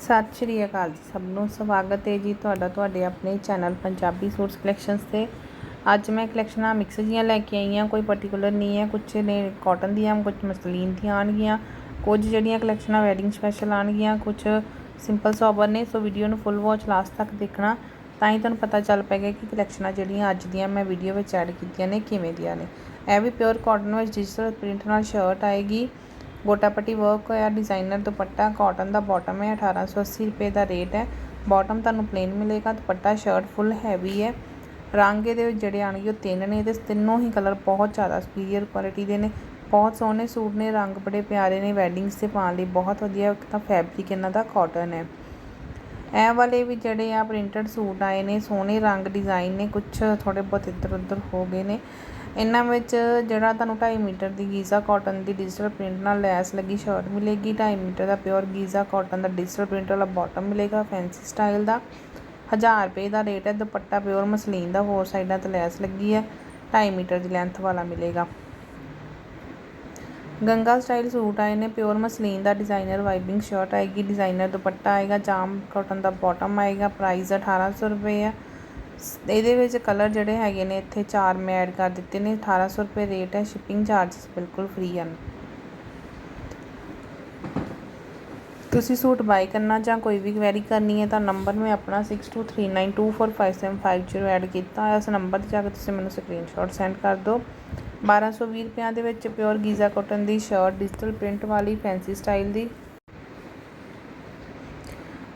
ਸਤਿ ਸ਼੍ਰੀ ਅਕਾਲ ਜੀ ਸਭ ਨੂੰ। ਸਵਾਗਤ ਹੈ ਜੀ ਤੁਹਾਡਾ ਤੁਹਾਡੇ ਆਪਣੇ ਚੈਨਲ ਪੰਜਾਬੀ ਸੂਟਸ ਕਲੈਕਸ਼ਨਸ ਤੇ। ਅੱਜ ਮੈਂ ਕਲੈਕਸ਼ਨਾਂ ਮਿਕਸ ਜੀਆਂ ਲੈ ਕੇ ਆਈ ਹਾਂ। ਕੋਈ ਪਾਰਟਿਕੂਲਰ ਨਹੀਂ ਹੈ। ਕੁਝ ਨੇ ਕਾਟਨ ਦੀਆਂ ਕੁਝ ਮਸਲੀਨ ਦੀਆਂ ਆਣਗੀਆਂ ਕੁਝ ਜਿਹੜੀਆਂ ਕਲੈਕਸ਼ਨਾਂ ਵੈਡਿੰਗ ਸਪੈਸ਼ਲ ਆਣਗੀਆਂ ਕੁਝ ਸਿੰਪਲ ਸੋਬਰ ਨੇ, ਸੋ ਵੀਡੀਓ ਨੂੰ ਫੁੱਲ ਵਾਚ ਲਾਸਟ ਤੱਕ ਦੇਖਣਾ। ਤਾਂ ਹੀ ਤੁਹਾਨੂੰ ਪਤਾ ਚੱਲ ਪਏਗਾ ਕਿ ਕਲੈਕਸ਼ਨਾਂ ਜਿਹੜੀਆਂ ਅੱਜ ਦੀਆਂ ਮੈਂ ਵੀਡੀਓ ਵਿੱਚ ਐਡ ਕੀਤੀਆਂ ਨੇ, ਕਿਵੇਂ ਦੀਆਂ ਨੇ। ਇਹ ਵੀ ਪਿਓਰ ਕਾਟਨ ਵਿੱਚ ਡਿਜੀਟਲ ਪ੍ਰਿੰਟ ਨਾਲ ਸ਼ਰਟ ਆਏਗੀ। ਗੋਟਾਪੱਟੀ ਵਰਕ ਹੋਇਆ ਡਿਜ਼ਾਈਨਰ ਦੁਪੱਟਾ ਕਾਟਨ ਦਾ ਬਾਟਮ ਹੈ 1880 ਰੁਪਏ ਦਾ ਰੇਟ ਹੈ। ਬਾਟਮ ਤੁਹਾਨੂੰ ਪਲੇਨ ਮਿਲੇਗਾ, ਦੁਪੱਟਾ ਸ਼ਰਟ ਫੁੱਲ ਹੈਵੀ ਹੈ। ਰੰਗ ਇਹਦੇ ਵਿੱਚ ਜਿਹੜੇ ਆਣਗੇ ਉਹ ਤਿੰਨ ਨੇ ਤੇ ਤਿੰਨੋਂ ਹੀ ਕਲਰ ਬਹੁਤ ਜ਼ਿਆਦਾ ਸੁਪੀਰੀਅਰ ਕੁਆਲਿਟੀ ਦੇ ਨੇ। ਬਹੁਤ ਸੋਹਣੇ ਸੂਟ ਨੇ, ਰੰਗ ਬੜੇ ਪਿਆਰੇ ਨੇ ਵੈਡਿੰਗਸ ਤੇ ਪਾਉਣ ਲਈ ਬਹੁਤ ਵਧੀਆ ਇੱਕ ਤਾਂ ਫੈਬਰਿਕ ਇਹਨਾਂ ਦਾ ਕਾਟਨ ਹੈ। ਇਹ ਵਾਲੇ ਵੀ ਜਿਹੜੇ ਆ ਪ੍ਰਿੰਟਡ ਸੂਟ ਆਏ ਨੇ, ਸੋਹਣੇ ਰੰਗ ਡਿਜ਼ਾਈਨ ਨੇ ਕੁਝ ਥੋੜੇ ਬਹੁਤ ਇੱਧਰ ਉੱਧਰ ਹੋ ਗਏ ਨੇ। ਇਹਨਾਂ ਵਿੱਚ ਜਿਹੜਾ ਤੁਹਾਨੂੰ 2.5 ਮੀਟਰ ਦੀ ਗੀਜ਼ਾ ਕਾਟਨ ਦੀ ਡਿਜੀਟਲ ਪ੍ਰਿੰਟ ਨਾਲ ਲੈਸ ਲੱਗੀ ਸ਼ਰਟ ਮਿਲੇਗੀ 2.5 ਮੀਟਰ ਦਾ ਪਿਓਰ ਗੀਜ਼ਾ ਕਾਟਨ ਦਾ ਡਿਜੀਟਲ ਪ੍ਰਿੰਟ ਵਾਲਾ ਬਾਟਮ ਮਿਲੇਗਾ ਫੈਂਸੀ ਸਟਾਈਲ ਦਾ। 1000 ਰੁਪਏ ਦਾ ਰੇਟ ਹੈ, ਦੁਪੱਟਾ ਪਿਓਰ ਮਸਲੀਨ ਦਾ, ਹੋਰ ਸਾਈਡਾਂ ਤੇ ਲੈਸ ਲੱਗੀ ਹੈ। 2.5 ਮੀਟਰ ਦੀ ਲੈਂਥ ਵਾਲਾ ਮਿਲੇਗਾ। ਗੰਗਾ ਸਟਾਈਲ ਸੂਟ ਆਏ ਨੇ ਪਿਓਰ ਮਸਲੀਨ ਦਾ ਡਿਜ਼ਾਈਨਰ ਵਾਈਬਿੰਗ ਸ਼ਰਟ ਆਏਗੀ ਡਿਜ਼ਾਈਨਰ ਦੁਪੱਟਾ ਆਏਗਾ ਜਾਮ ਕਾਟਨ ਦਾ ਬਾਟਮ ਆਏਗਾ ਪ੍ਰਾਈਸ 1800 ਰੁਪਏ ਹੈ ਇਹਦੇ ਵਿੱਚ ਕਲਰ ਜਿਹੜੇ ਹੈਗੇ ਨੇ ਇੱਥੇ ਚਾਰ ਮੈਂ ਐਡ ਕਰ ਦਿੱਤੇ ਨੇ 1800 ਰੁਪਏ ਰੇਟ ਹੈ ਸ਼ਿਪਿੰਗ ਚਾਰजेस ਬਿਲਕੁਲ ਫ੍ਰੀ ਹਨ ਤੁਸੀਂ ਸੂਟ ਬਾਈ ਕਰਨਾ ਜਾਂ ਕੋਈ ਵੀ ਕੁਐਰੀ ਕਰਨੀ ਹੈ ਤਾਂ ਨੰਬਰ ਮੈਂ ਆਪਣਾ 6239245750 ਐਡ ਕੀਤਾ ਹੈ ਇਸ ਨੰਬਰ ਤੇ ਜਾ ਕੇ ਤੁਸੀਂ ਮੈਨੂੰ ਸਕਰੀਨਸ਼ਾਟ ਸੈਂਡ ਕਰ ਦਿਓ 1220 ਰੁਪਿਆਂ ਦੇ ਵਿੱਚ ਪਿਓਰ ਗੀਜ਼ਾ ਕਾਟਨ ਦੀ ਸ਼ਰਟ, ਡਿਜੀਟਲ ਪ੍ਰਿੰਟ ਵਾਲੀ ਫੈਂਸੀ ਸਟਾਈਲ ਦੀ।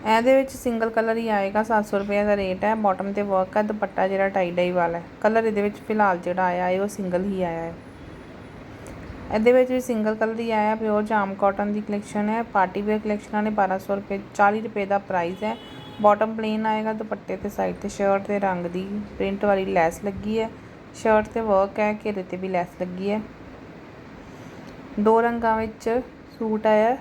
ਇਹਦੇ ਵਿੱਚ ਸਿੰਗਲ ਕਲਰ ਹੀ ਆਏਗਾ 700 ਰੁਪਏ ਦਾ ਰੇਟ ਹੈ। ਬਾਟਮ ਤੇ ਵਰਕ ਹੈ, ਦੁਪੱਟਾ ਜਿਹੜਾ ਟਾਈ ਡਾਈ ਵਾਲਾ ਹੈ। ਕਲਰ ਇਹਦੇ ਵਿੱਚ ਫਿਲਹਾਲ ਜਿਹੜਾ ਆਇਆ ਹੈ, ਉਹ ਸਿੰਗਲ ਹੀ ਆਇਆ ਹੈ। ਇਹਦੇ ਵਿੱਚ ਵੀ ਸਿੰਗਲ ਕਲਰ ਹੀ ਆਇਆ, ਪਿਓਰ ਜਾਮ ਕਾਟਨ ਦੀ ਕਲੈਕਸ਼ਨ ਹੈ। ਪਾਰਟੀ ਵੇਅਰ ਕਲੈਕਸ਼ਨਾਂ ਨੇ 1200 ਰੁਪਏ 40 ਰੁਪਏ ਦਾ ਪ੍ਰਾਈਸ ਹੈ। ਬਾਟਮ ਪਲੇਨ ਆਏਗਾ, ਦੁਪੱਟੇ ਤੇ ਸਾਈਡ ਤੇ ਸ਼ਰਟ ਤੇ ਰੰਗ ਦੀ ਪ੍ਰਿੰਟ ਵਾਲੀ ਲੈਸ ਲੱਗੀ ਹੈ। ਸ਼ਰਟ ਤੇ ਵਰਕ ਹੈ, ਘੇਰੇ ਤੇ ਵੀ ਲੈਸ ਲੱਗੀ ਹੈ। ਦੋ ਰੰਗਾਂ ਵਿੱਚ ਸੂਟ ਆਇਆ।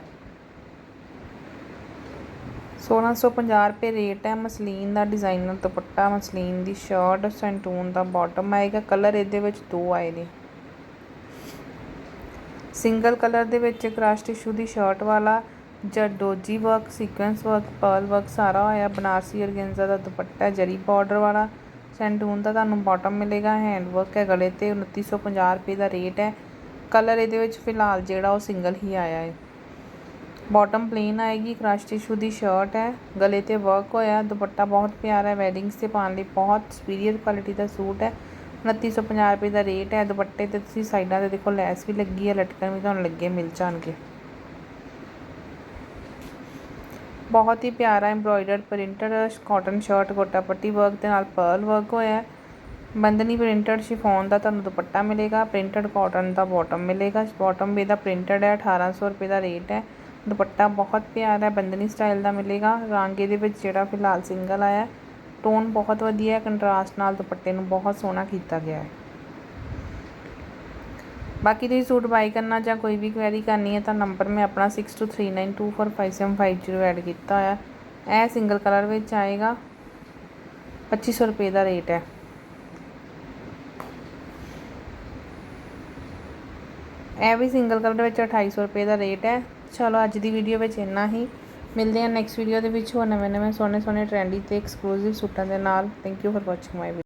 1650 ਰੁਪਏ ਰੇਟ ਹੈ। ਮਸਲੀਨ ਦਾ ਡਿਜ਼ਾਈਨਰ ਦੁਪੱਟਾ, ਮਸਲੀਨ ਦੀ ਸ਼ਰਟ ਸੈਂਟੂਨ ਦਾ ਬਾਟਮ ਆਏਗਾ। ਕਲਰ ਇਹਦੇ ਵਿੱਚ ਦੋ ਆਏ ਨੇ। ਸਿੰਗਲ ਕਲਰ ਦੇ ਵਿੱਚ ਕ੍ਰਾਸ਼ ਟਿਸ਼ੂ ਦੀ ਸ਼ਰਟ ਵਾਲਾ zardozi work sequins work pearl work ਸਾਰਾ ਹੋਇਆ ਬਨਾਰਸੀ ਅਰਗੈਂਜ਼ਾ ਦਾ ਦੁਪੱਟਾ, ਜਰੀ ਬਾਰਡਰ ਵਾਲਾ। ਸੈਂਟੂਨ ਦਾ ਤੁਹਾਨੂੰ ਬੋਟਮ ਮਿਲੇਗਾ ਹੈਂਡ ਵਰਕ ਹੈ ਗਲੇ ਤੇ 2950 ਰੁਪਏ ਦਾ ਰੇਟ ਹੈ। ਕਲਰ ਇਹਦੇ ਵਿੱਚ ਫਿਲਹਾਲ ਜਿਹੜਾ ਉਹ ਸਿੰਗਲ ਹੀ ਆਇਆ ਹੈ। ਬਾਟਮ ਪਲੇਨ ਆਏਗੀ ਕ੍ਰਸ਼ ਟਿਸ਼ੂ ਦੀ ਸ਼ਰਟ ਹੈ, ਗਲੇ ਤੇ ਵਰਕ ਹੋਇਆ, ਦੁਪੱਟਾ ਬਹੁਤ ਪਿਆਰਾ ਹੈ ਵੈਡਿੰਗਸ ਤੇ ਪਾਉਣ ਲਈ ਬਹੁਤ ਸੁਪੀਰੀਅਰ ਕੁਆਲਿਟੀ ਦਾ ਸੂਟ ਹੈ। 2950 ਰੁਪਏ ਦਾ ਰੇਟ ਹੈ, ਦੁਪੱਟੇ ਤੇ ਤੁਸੀਂ ਸਾਈਡਾਂ ਤੇ ਦੇਖੋ ਲੈਸ ਵੀ ਲੱਗੀ ਹੈ, ਲਟਕਣ ਵੀ ਤੁਹਾਨੂੰ ਲੱਗੇ, ਮਿਲ ਜਾਣਗੇ। ਬਹੁਤ ਹੀ ਪਿਆਰਾ ਐਮਬ੍ਰੋਇਡਰਡ ਪ੍ਰਿੰਟਡ ਕਾਟਨ ਸ਼ਰਟ ਗੋਟਾ ਪੱਟੀ ਵਰਕ ਦੇ ਨਾਲ ਪਰਲ ਵਰਕ ਹੋਇਆ ਹੈ। ਬੰਦਨੀ ਪ੍ਰਿੰਟਡ ਸ਼ਿਫੋਨ ਦਾ ਤੁਹਾਨੂੰ ਦੁਪੱਟਾ ਮਿਲੇਗਾ ਪ੍ਰਿੰਟਡ ਕਾਟਨ ਦਾ ਬਾਟਮ ਮਿਲੇਗਾ। ਬਾਟਮ ਵੀ ਦਾ ਪ੍ਰਿੰਟਡ ਹੈ 1800 ਰੁਪਏ ਦਾ ਰੇਟ ਹੈ। ਦੁਪੱਟਾ ਬਹੁਤ ਪਿਆਰਾ ਹੈ ਬੰਦਨੀ ਸਟਾਈਲ ਦਾ ਮਿਲੇਗਾ। ਰੰਗ ਇਹਦੇ ਵਿੱਚ ਜਿਹੜਾ ਫਿਲਹਾਲ ਸਿੰਗਲ ਆਇਆ ਟੋਨ ਬਹੁਤ ਵਧੀਆ ਹੈ ਕੰਟਰਾਸਟ ਨਾਲ ਦੁਪੱਟੇ ਨੂੰ ਬਹੁਤ ਸੋਹਣਾ ਕੀਤਾ ਗਿਆ ਹੈ। ਬਾਕੀ ਤੁਸੀਂ ਸੂਟ ਬਾਈ ਕਰਨਾ ਜਾਂ ਕੋਈ ਵੀ ਕੁਐਰੀ ਕਰਨੀ ਹੈ ਤਾਂ ਨੰਬਰ ਮੈਂ ਆਪਣਾ 6239245750 ਐਡ ਕੀਤਾ ਹੋਇਆ। ਇਹ ਸਿੰਗਲ ਕਲਰ ਵਿੱਚ ਆਏਗਾ। 2500 ਰੁਪਏ ਦਾ ਰੇਟ ਹੈ। ਇਹ ਵੀ ਸਿੰਗਲ ਕਲਰ ਵਿੱਚ 2800 ਰੁਪਏ ਦਾ ਰੇਟ ਹੈ। ਚਲੋ ਅੱਜ ਦੀ ਵੀਡੀਓ ਵਿੱਚ ਇੰਨਾ ਹੀ। ਮਿਲਦੇ ਹਾਂ ਨੈਕਸਟ ਵੀਡੀਓ ਦੇ ਵਿੱਚ ਹੋਰ ਨਵੇਂ ਨਵੇਂ ਸੋਹਣੇ ਸੋਹਣੇ ਟ੍ਰੈਂਡੀ ਤੇ ਐਕਸਕਲੂਸਿਵ ਸੂਟਾਂ ਦੇ ਨਾਲ। Thank you for watching my